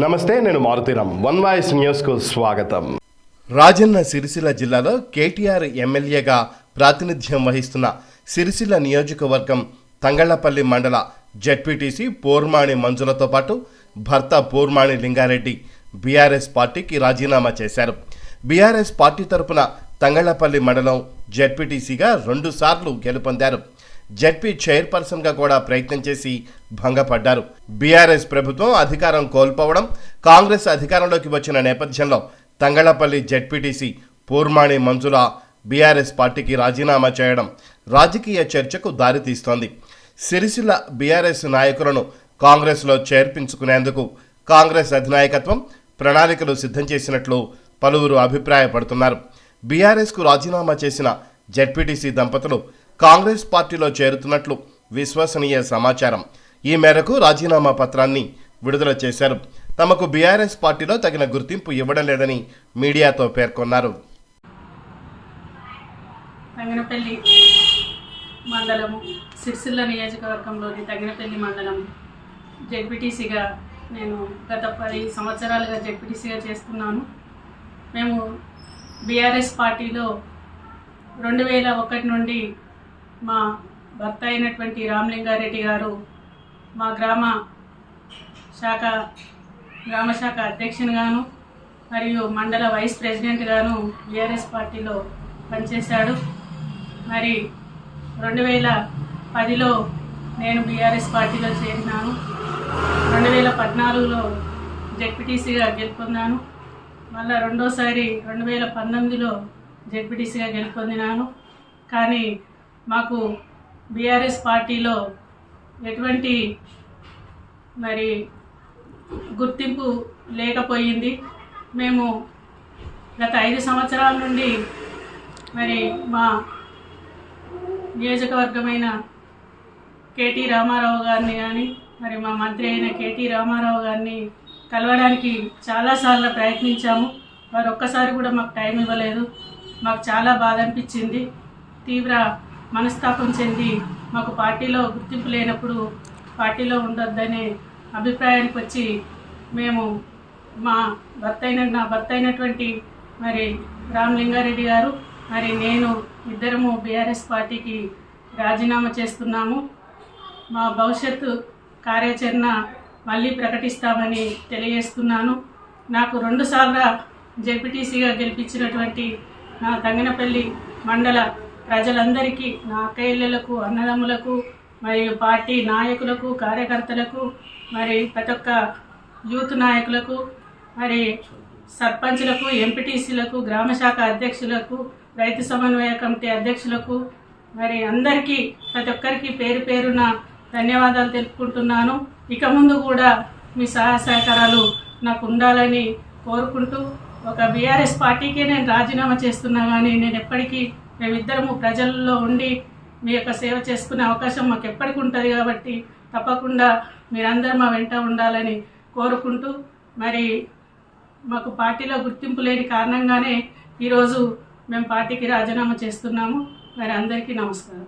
నమస్తే నేను Maruthi Ram one voice న్యూస్కు స్వాగతం. రాజన్న సిరిసిల్ల జిల్లాలో కేటీఆర్ ఎమ్మెల్యేగా ప్రాతినిధ్యం వహిస్తున్న సిరిసిల్ల నియోజకవర్గం తంగళ్ళపల్లి మండల జడ్పీటీసీ పోర్మాణి మంజులతో పాటు భర్త పోర్మాణి లింగారెడ్డి బీఆర్ఎస్ పార్టీకి రాజీనామా చేశారు. బీఆర్ఎస్ పార్టీ తరపున తంగళ్ళపల్లి మండలం జడ్పీటీసీగా రెండుసార్లు గెలుపొందారు. జడ్పీ చైర్పర్సన్గా కూడా ప్రయత్నం చేసి భంగపడ్డారు. బీఆర్ఎస్ ప్రభుత్వం అధికారం కోల్పోవడం కాంగ్రెస్ అధికారంలోకి వచ్చిన నేపథ్యంలో తంగళపల్లి జడ్పీటీసీ పూర్మాణి మంజుల బీఆర్ఎస్ పార్టీకి రాజీనామా చేయడం రాజకీయ చర్చకు దారితీస్తోంది. సిరిసిల్ల బీఆర్ఎస్ నాయకులను కాంగ్రెస్లో చేర్పించుకునేందుకు కాంగ్రెస్ అధినాయకత్వం ప్రణాళికలు సిద్ధం చేసినట్లు పలువురు అభిప్రాయపడుతున్నారు. బీఆర్ఎస్కు రాజీనామా చేసిన జడ్పీటీసీ దంపతులు కాంగ్రెస్ పార్టీలో చేరుతున్నట్లు విశ్వసనీయ సమాచారం. ఈ మేరకు రాజీనామా పత్రాన్ని విడుదల చేశారు. తమకు బీఆర్ఎస్ పార్టీలో తగిన గుర్తింపు ఇవ్వడం లేదని మీడియాతో పేర్కొన్నారు. తగినపల్లి మండలము సిరిసిల్ల నియోజకవర్గంలోని తగినపల్లి మండలం జెడ్పీటీసీగా నేను గత పది సంవత్సరాలుగా జెడ్పీటీసీగా చేస్తున్నాను. మేము బీఆర్ఎస్ పార్టీలో రెండు వేల ఒకటి నుండి మా భర్త అయినటువంటి రామలింగారెడ్డి గారు మా గ్రామ శాఖ గ్రామ శాఖ అధ్యక్షునిగాను మరియు మండల వైస్ ప్రెసిడెంట్గాను బీఆర్ఎస్ పార్టీలో పనిచేశాడు. మరి రెండు వేల పదిలో నేను బీఆర్ఎస్ పార్టీలో చేరినాను. రెండు వేల పద్నాలుగులో జెడ్పీటీసీగా గెలుపొందాను. మళ్ళా రెండోసారి రెండు వేల పంతొమ్మిదిలో జెడ్పీటీసీగా గెలుపొందినాను. కానీ మాకు బీఆర్ఎస్ పార్టీలో ఎటువంటి మరి గుర్తింపు లేకపోయింది. మేము గత ఐదు సంవత్సరాల నుండి మరి మా నియోజకవర్గమైన కేటీ రామారావు గారిని కానీ మరి మా మంత్రి అయిన కేటీ రామారావు గారిని కలవడానికి చాలాసార్లు ప్రయత్నించాము. వారు ఒక్కసారి కూడా మాకు టైం ఇవ్వలేదు. మాకు చాలా బాధ అనిపించింది. తీవ్ర మనస్తాపం చెంది మాకు పార్టీలో గుర్తింపు లేనప్పుడు పార్టీలో ఉండొద్దనే అభిప్రాయానికి వచ్చి మేము మా భర్త అయిన నా భర్త అయినటువంటి మరి రామలింగారెడ్డి గారు మరి నేను ఇద్దరము బీఆర్ఎస్ పార్టీకి రాజీనామా చేస్తున్నాము. మా భవిష్యత్తు కార్యాచరణ మళ్ళీ ప్రకటిస్తామని తెలియజేస్తున్నాను. నాకు రెండుసార్లు జెడ్పీటీసీగా గెలిపించినటువంటి నా తంగనపల్లి మండల ప్రజలందరికీ నా అక్కయ్యలకు అన్నదమ్ములకు మరియు పార్టీ నాయకులకు కార్యకర్తలకు మరి ప్రతి ఒక్క యూత్ నాయకులకు మరి సర్పంచ్లకు ఎంపీటీసీలకు గ్రామ శాఖ అధ్యక్షులకు రైతు సమన్వయ కమిటీ అధ్యక్షులకు మరి అందరికీ ప్రతి ఒక్కరికి పేరు పేరున ధన్యవాదాలు తెలుపుకుంటున్నాను. ఇక ముందు కూడా మీ సహాయ సహకారాలు నాకు ఉండాలని కోరుకుంటూ ఒక బీఆర్ఎస్ పార్టీకే నేను రాజీనామా చేస్తున్నా కానీ నేను ఎప్పటికీ మేమిద్దరము ప్రజల్లో ఉండి మీ యొక్క సేవ చేసుకునే అవకాశం మాకు ఎప్పటికి ఉంటుంది కాబట్టి తప్పకుండా మీరందరూ మా వెంట ఉండాలని కోరుకుంటూ మరి మాకు పార్టీలో గుర్తింపు లేని కారణంగానే ఈరోజు మేము పార్టీకి రాజీనామా చేస్తున్నాము. మరి అందరికీ నమస్కారం.